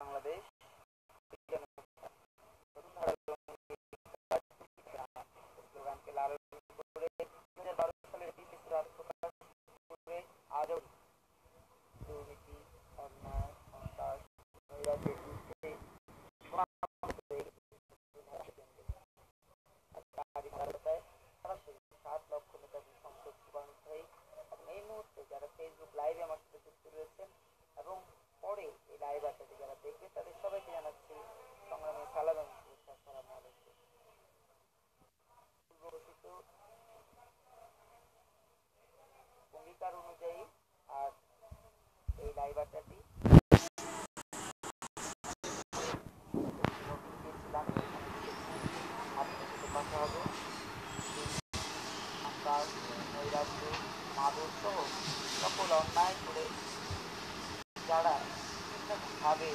বাংলাদেশ বিজ্ঞান অনুষ্ঠান নতুন ধারার স্লোগানকে লালন করে দু হাজার বারো সালের বিশেষ রাত প্রকাশ করে আজও দুর্নীতি অন্যায় সন্ত্রাস নৈরাজ্যের বিরুদ্ধে সরাসরি সাত লক্ষ নেতাজি সংসদ শুভানুষ্ঠায়ী এবং এই মুহূর্তে যারা ফেসবুক লাইভে আমার সাথে যুক্ত রয়েছেন এবং পরে এই লাইভ আসাতে যারা দেখবে তাদের সবাইকে জানাচ্ছি সংগ্রামী সালাম এবং শুভেচ্ছা আসসালামু আলাইকুম পূর্বঘোষিত অঙ্গীকার অনুযায়ী আর এই লাইভ আড্ডাটি দিয়েছিলাম আপনার সাথে কথা হবে সন্ত্রাস নৈরাজ্য মাদক সহ সকল অন্যায় করে যারা বিভিন্নভাবে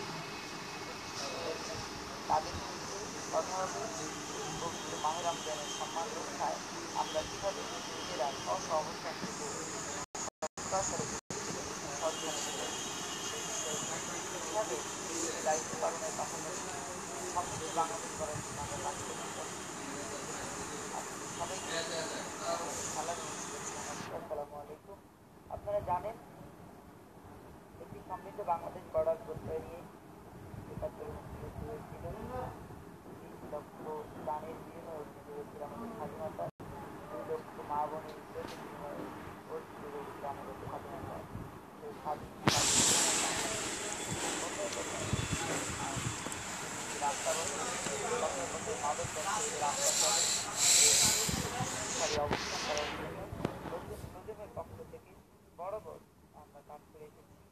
তাদের কিন্তু কথা মাহের রমজানের সম্মান রক্ষায় আমরা কীভাবে নিজেরা স্ব অবস্থান থেকে দায়িত্ব বাংলাদেশ আপনারা জানেন একটি সমৃদ্ধ বাংলাদেশ গড়ার প্রত্যয় নিয়ে একাত্তরে মুক্তিযুদ্ধ হয়েছিল তিরিশ লক্ষ প্রাণের বিনিময়ে অর্জিত হয়েছিল আমাদের স্বাধীনতা দুই লক্ষ মা বোনের ইজ্জতের বিনিময়ে অর্জিত হয়েছিল আমাদের স্বাধীনতা সেই স্বাধীন রাস্তা কথায় কথায় মাদক ব্যবসায়ীদের রাস্তা চলে খালি অবস্থান করার জন্য নতুন প্রজন্মের পক্ষ থেকে বরাবর আমরা কাজ করে এসেছি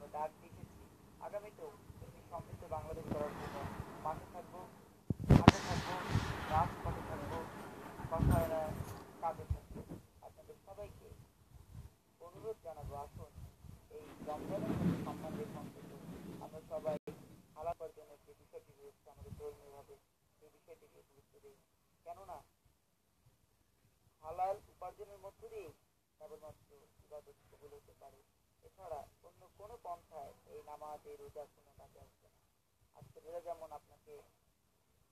আমরা ডাক দিয়ে এসেছি আগামীতেও একটি সমৃদ্ধ বাংলাদেশ করার জন্য মাঠে থাকব মাঠে থাকব, রাজপথে থাকব, কথায় না কাজে থাকব। আপনাদের সবাইকে অনুরোধ জানাব, আসুন এই রমজানের মধ্যে সম্মানের সম্পর্কে আমরা সবাই হালা যে বিষয়টি রয়েছে আমাদের ধর্মীয়ভাবে সেই বিষয়টিকে গুরুত্ব দিই। কেননা হালাল উপার্জনের মধ্য দিয়েই কেবলমাত্র ইবাদত কবুল হতে পারে। এছাড়া অন্য কোনো পন্থায় এই নামাজ এই রোজা কোনো কাজে আসবে না। আজকে রোজা যেমন আপনাকে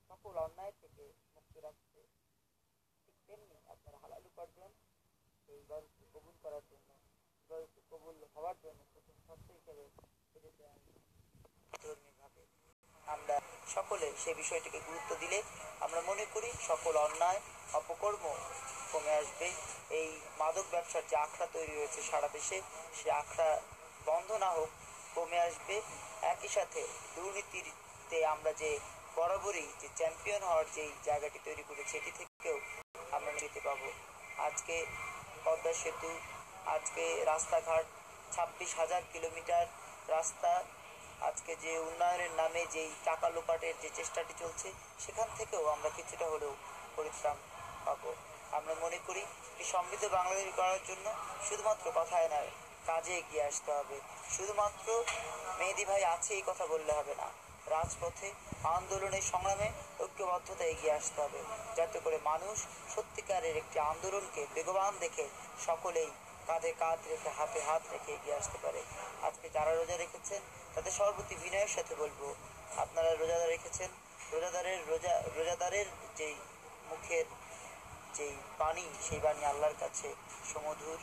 সকল অন্যায় থেকে মুক্তি রাখছে, ঠিক তেমনি আপনার হালাল উপার্জন, এই ইবাদতকে কবুল করার জন্য ইবাদতকে কবুল হওয়ার জন্য প্রথম শর্ত হিসেবে আমরা সকলে সে বিষয়টিকে গুরুত্ব দিলে আমরা মনে করি সকল অন্যায়, অপকর্ম কমে আসবে। এই মাদক ব্যবসার যে আখড়া তৈরি হয়েছে সারা দেশে, সে আখড়া বন্ধ না হোক, কমে আসবে। একই সাথে দুর্নীতিতে আমরা যে বরাবরই যে চ্যাম্পিয়ন হওয়ার যেই জায়গাটি তৈরি করেছি, এটি থেকেও আমরা নিতে পাবো। আজকে পদ্মা সেতু, আজকে রাস্তাঘাট, ছাব্বিশ হাজার কিলোমিটার রাস্তা, আজকে যে উন্নয়নের নামে যেই টাকা লোপাটের যে চেষ্টাটি চলছে, সেখান থেকেও আমরা কিছুটা হলেও পরিত্রাণ পাবো। আমরা মনে করি এই সমৃদ্ধ বাংলাদেশ করার জন্য শুধুমাত্র কথায় নয় কাজে এগিয়ে আসতে হবে। শুধুমাত্র মেহেদি ভাই আছে এই কথা বললে হবে না। রাজপথে, আন্দোলনের সংগ্রামে ঐক্যবদ্ধতা এগিয়ে আসতে হবে। যাতে করে মানুষ সত্যিকারের একটি আন্দোলনকে বেগবান দেখে সকলেই কাঁধে কাঁধ রেখে, হাতে হাত রেখে এগিয়ে আসতে পারে। আজকে যারা রোজা রেখেছেন, তাদের সর্বতি বিনয়ের সাথে বলব। আপনারা রোজাদার রেখেছেন, রোজাদারের রোজা, রোজাদারের যেই মুখের যেই বাণী, সেই বাণী আল্লাহর কাছে, সমধুর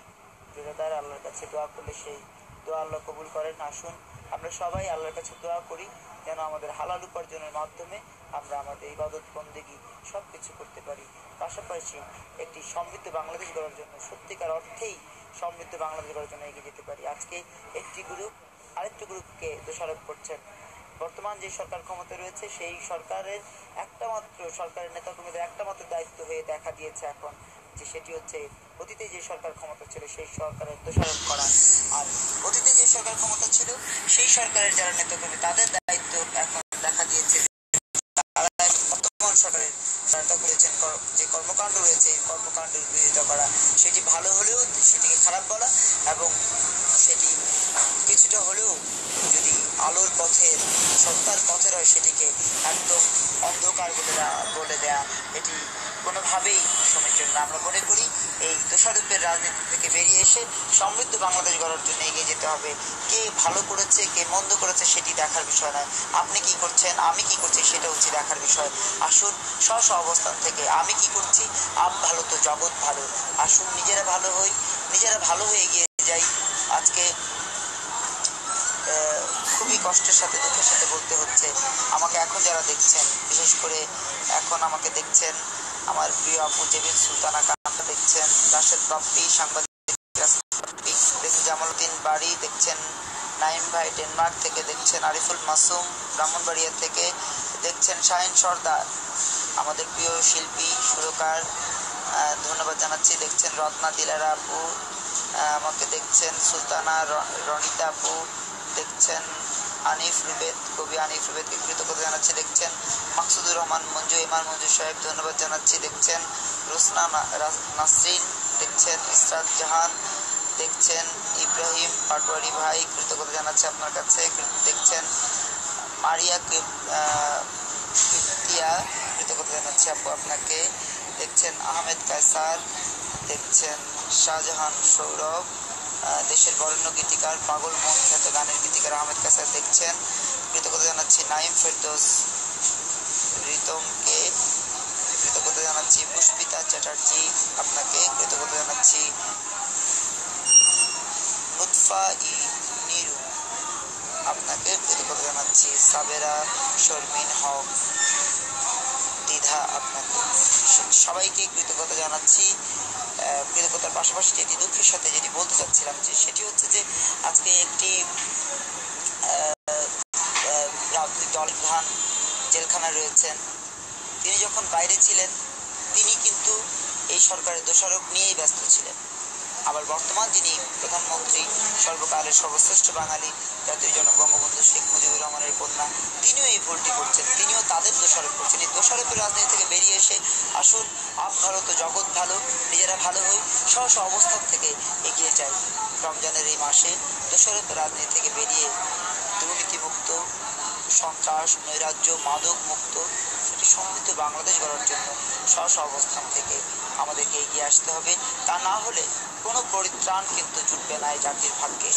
রোজাদার আল্লাহর কাছে দোয়া করলে সেই দোয়া আল্লাহ কবুল করেন। আসুন, আমরা সবাই আল্লাহর কাছে দোয়া করি, যেন আমাদের হালাল উপার্জনের মাধ্যমে আমরা আমাদের ইবাদত, বন্দেগী সব কিছু করতে পারি। পাশাপাশি একটি সমৃদ্ধ বাংলাদেশ গড়ার জন্য সত্যিকার অর্থেই সমৃদ্ধ বাংলাদেশ গড়ার জন্য এগিয়ে যেতে পারি। আজকে একটি গ্রুপ আরেকটি গ্রুপকে দোষারোপ করছেন বর্তমান যে সরকার ক্ষমতায় রয়েছে, সেই সরকারের একটা মাত্র সরকারের নেতাকর্মীদের একটা মাত্র দায়িত্ব হয়ে দেখা দিয়েছে এখন, যে সেটি হচ্ছে অতীতে যে সরকার ক্ষমতা ছিল, সেই সরকারের দোষারোপ করা। আর অতীতে যে সরকার ক্ষমতা ছিল, সেই সরকারের যারা নেতাকর্মী, তাদের দায়িত্ব এখন দেখা দিয়েছে। সরকারের সহায়তা করেছেন যে কর্মকাণ্ড রয়েছে, এই কর্মকাণ্ডের বিরোধিতা করা, সেটি ভালো হলেও সেটিকে খারাপ বলা এবং সেটি কিছুটা হলেও যদি আলোর পথের সত্তার পথের হয় সেটিকে একদম অন্ধকার বলে বলে দেয়া, এটি কোনোভাবেই সময়ের জন্য আমরা মনে করি এই দোষারোপের রাজনীতি থেকে বেরিয়ে এসে সমৃদ্ধ বাংলাদেশ গড়ার জন্য এগিয়ে যেতে হবে। কে ভালো করেছে, কে মন্দ করেছে সেটি দেখার বিষয় নয়। আপনি কি করছেন, আমি কি করছি সেটা হচ্ছে দেখার বিষয়। আসুন স্ব স্ব অবস্থান থেকে, আমি কি করছি আপ ভালো তো জগৎ ভালো। আসুন নিজেরা ভালো হই, নিজেরা ভালো হয়ে এগিয়ে যাই। আজকে খুবই কষ্টের সাথে, দুঃখের সাথে বলতে হচ্ছে, আমাকে এখন যারা দেখছেন, বিশেষ করে এখন আমাকে দেখছেন আমার প্রিয় আপু জেবিন সুলতানা কান্তা দেখছেন, রাশেদ বাপ্পি সাংবাদিক জামালউদ্দিন বাড়ি দেখছেন, নাইম ভাই ডেনমার্ক থেকে দেখছেন, আরিফুল মাসুম ব্রাহ্মণবাড়িয়া থেকে দেখছেন, শাহিন সর্দার। আমাদের প্রিয় শিল্পী, সুরকার ধন্যবাদ জানাচ্ছি। দেখছেন, রত্না দিলারা আপু আমাকে দেখছেন, সুলতানা রনিতা আপু, দেখছেন আনিফ রুবেদ কবি আনিফ রুবেদকে কৃতজ্ঞতা জানাচ্ছি দেখছেন। মাকসুদুর রহমান মঞ্জু ইমান মঞ্জু সাহেব ধন্যবাদ জানাচ্ছি দেখছেন। রোসনা নাসরিন দেখছেন ইসরাত জাহান দেখছেন ইব্রাহিম পাটোয়ারি ভাই কৃতজ্ঞতা জানাচ্ছি আপনার কাছে দেখছেন মারিয়া কে- আহ, কৃতজ্ঞতা জানাচ্ছি আপু আপনাকে দেখছেন আহমেদ কায়সার দেখছেন শাহজাহান সৌরভ দেশের বরেণ্য গীতিকার পাগল মন খ্যাত গানের গীতিকার আহমেদ কায়সার দেখছেন। কৃতজ্ঞতা জানাচ্ছি নাইম ফেরদোস রিতমকে। কৃতজ্ঞতা জানাচ্ছি পুষ্পিতা চ্যাটার্জি আপনাকে। কৃতজ্ঞতা জানাচ্ছি লুৎফা ই নিরু আপনাকে। কৃতজ্ঞতা জানাচ্ছি সাবেরা শর্মিন হক দ্বিধা আপনাকে। সবাইকে কৃতজ্ঞতা জানাচ্ছি। কৃতজ্ঞতার পাশাপাশি যেটি দুঃখের সাথে যেটি বলতে চাচ্ছিলাম যে সেটি হচ্ছে যে আজকে একটি রাজনৈতিক দল প্রধান জেলখানায় রয়েছেন। তিনি যখন বাইরে ছিলেন, তিনি কিন্তু এই সরকারের দোষারোপ নিয়েই ব্যস্ত ছিলেন। আবার বর্তমান যিনি প্রধানমন্ত্রী, সর্বকালের সর্বশ্রেষ্ঠ বাঙালি জাতীয় জনক বঙ্গবন্ধু শেখ মুজিবুর রহমানের কন্যা, তিনিও এই ভুলটি করছেন, তিনিও তাদের দোষারোপ করছেন। এই দোষারোপের রাজনীতি থেকে বেরিয়ে এসে আসুন, আপ ভালো তো জগৎ ভালো, নিজেরা ভালো হই, স্ব অবস্থান থেকে এগিয়ে যাই। রমজানের এই মাসে দোষারোপের রাজনীতি থেকে বেরিয়ে দুর্নীতিমুক্ত, সন্ত্রাস, নৈরাজ্য মাদক মুক্ত সমৃদ্ধ বাংলাদেশ গড়ার জন্য স্ব অবস্থান থেকে আমাদেরকে এগিয়ে আসতে হবে। তা না হলে কোনো পরিত্রাণ কিন্তু জুটবে না এই জাতির ভাগ্যে।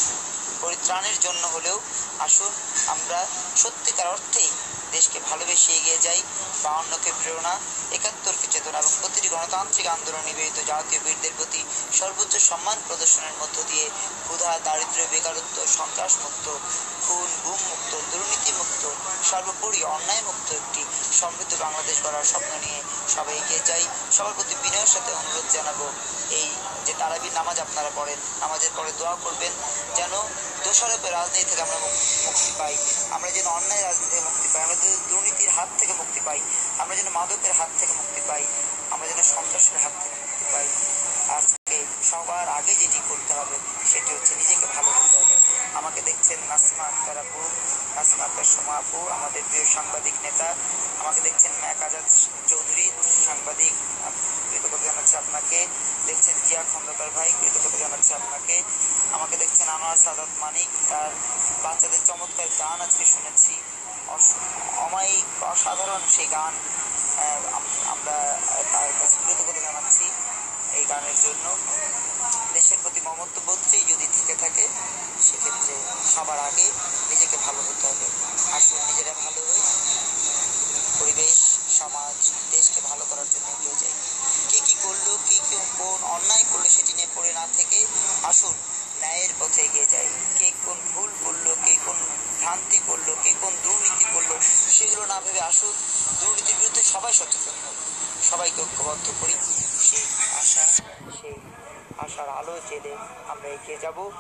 পরিত্রাণের জন্য হলেও আসুন আমরা সত্যিকার অর্থেই দেশকে ভালোবেসে এগিয়ে যাই অন্যকে প্রেরণা, একাত্তরকে চেতনা এবং প্রতিটি গণতান্ত্রিক আন্দোলন নিবেদিত জাতীয় বীরদের প্রতি সর্বোচ্চ সম্মান প্রদর্শনের মধ্য দিয়ে ক্ষুধা, দারিদ্র্য, বেকারত্ব সন্ত্রাস মুক্ত খুন গুম মুক্ত দুর্নীতি মুক্ত সর্বোপরি অন্যায় মুক্ত একটি সমৃদ্ধ বাংলাদেশ গড়ার স্বপ্ন নিয়ে সবাই এগিয়ে যাই। সবার প্রতি বিনয়ের সাথে অনুরোধ জানাব এই যে তারাবির নামাজ আপনারা পড়েন, নামাজের পরে দোয়া করবেন যেন দোষারোপের রাজনীতি থেকে আমরা মুক্তি পাই। আমরা যেন অন্যায় রাজনীতি থেকে মুক্তি পাই, আমরা দুর্নীতির হাত থেকে মুক্তি পাই, আমরা যেন মাদকের হাত থেকে মুক্তি পাই, আমরা যেন সন্ত্রাসের হাত থেকে মুক্তি পাই। আজকে সবার আগে যেটি করতে হবে সেটি হচ্ছে নিজেকে ভালো করতে হবে। আমাকে দেখছেন নাসিমা আক্তার আপু নাসিমা আক্তার সোমা আপু আমাদের প্রিয় সাংবাদিক নেতা। আমাকে দেখছেন ম্যাক আজাদ চৌধুরী। সাংবাদিক কৃতজ্ঞতা জানাচ্ছি আপনাকে। দেখছেন জিয়া খন্দকার ভাই, কৃতজ্ঞতা জানাচ্ছি আপনাকে। আমাকে দেখছেন আনোয়ার সাদাত মানিক, তার বাচ্চাদের চমৎকার গান আজকে শুনেছি। অমায়িক, অসাধারণ সেই গান আমরা তার কাছে কৃতজ্ঞতা জানাচ্ছি এই গানের জন্য। দেশের প্রতি মমত্ববোধটি যদি থেকে থাকে, সেক্ষেত্রে সবার আগে নিজেকে ভালো হতে হবে। আসুন, নিজেরা ভালো হই পরিবেশ সমাজ দেশকে ভালো করার জন্য এগিয়ে যাই কে কি করল কে কি কোন অন্যায় করল সেটি নিয়ে পড়ে না থেকে আসুন ন্যায়ের পথে এগিয়ে যাই কে কোন ভুল করল কে কোন ভ্রান্তি করল কে কোন দুর্নীতি করল সেগুলো না আসুন দুর্নীতির বিরুদ্ধে সবাই সচেতন সবাইকে ঐক্যবদ্ধ করি। সেই আশা, সেই আশার আলো জেলে আমরা এগিয়ে যাব।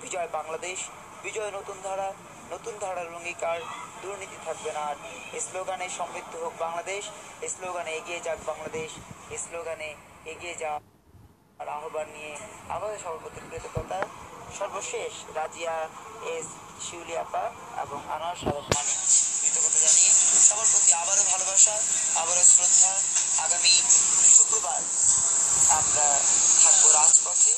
বিজয় বাংলাদেশ, বিজয় নতুন ধারা, নতুন ধারার অঙ্গীকার। দুর্নীতি থাকবে না আর। স্লোগানে সমৃদ্ধ হোক বাংলাদেশ স্লোগানে এগিয়ে যাক বাংলাদেশ স্লোগানে এগিয়ে যা আর আহ্বান নিয়ে আমাদের সভাপতির কৃতজ্ঞতা। সর্বশেষ রাজিয়া এস শিউলি আপা এবং মানিক কৃতজ্ঞতা জানিয়ে সবার প্রতি আবারও ভালোবাসা, আবারও শ্রদ্ধা। আগামী শুক্রবার আমরা থাকব রাজপথে।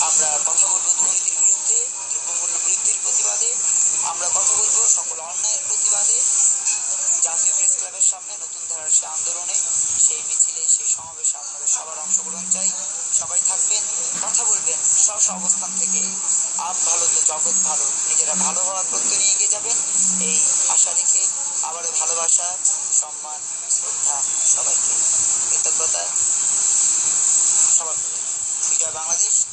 আমরা কথা বলব দুর্নীতির বিরুদ্ধে, দ্রব্যমূল্য বৃদ্ধির প্রতিবাদে। আমরা কথা বলব সকল অন্যায়ের প্রতিবাদে। জাতীয় প্রেস ক্লাবের সামনে নতুন ধারার সেই আন্দোলনে, সেই মিছিলে, সেই সমাবেশে আপনাদের সবার অংশগ্রহণ চাই। সবাই থাকবেন, কথা বলবেন স্ব অবস্থান থেকে। আপ ভালো তো জগৎ ভালো। নিজেরা ভালো হওয়ার প্রত্যয় নিয়ে এগিয়ে যাবেন। এই আশা রেখে আবারও ভালোবাসা, সম্মান, শ্রদ্ধা সবাইকে কৃতজ্ঞতা সবার বিজয় বাংলাদেশ।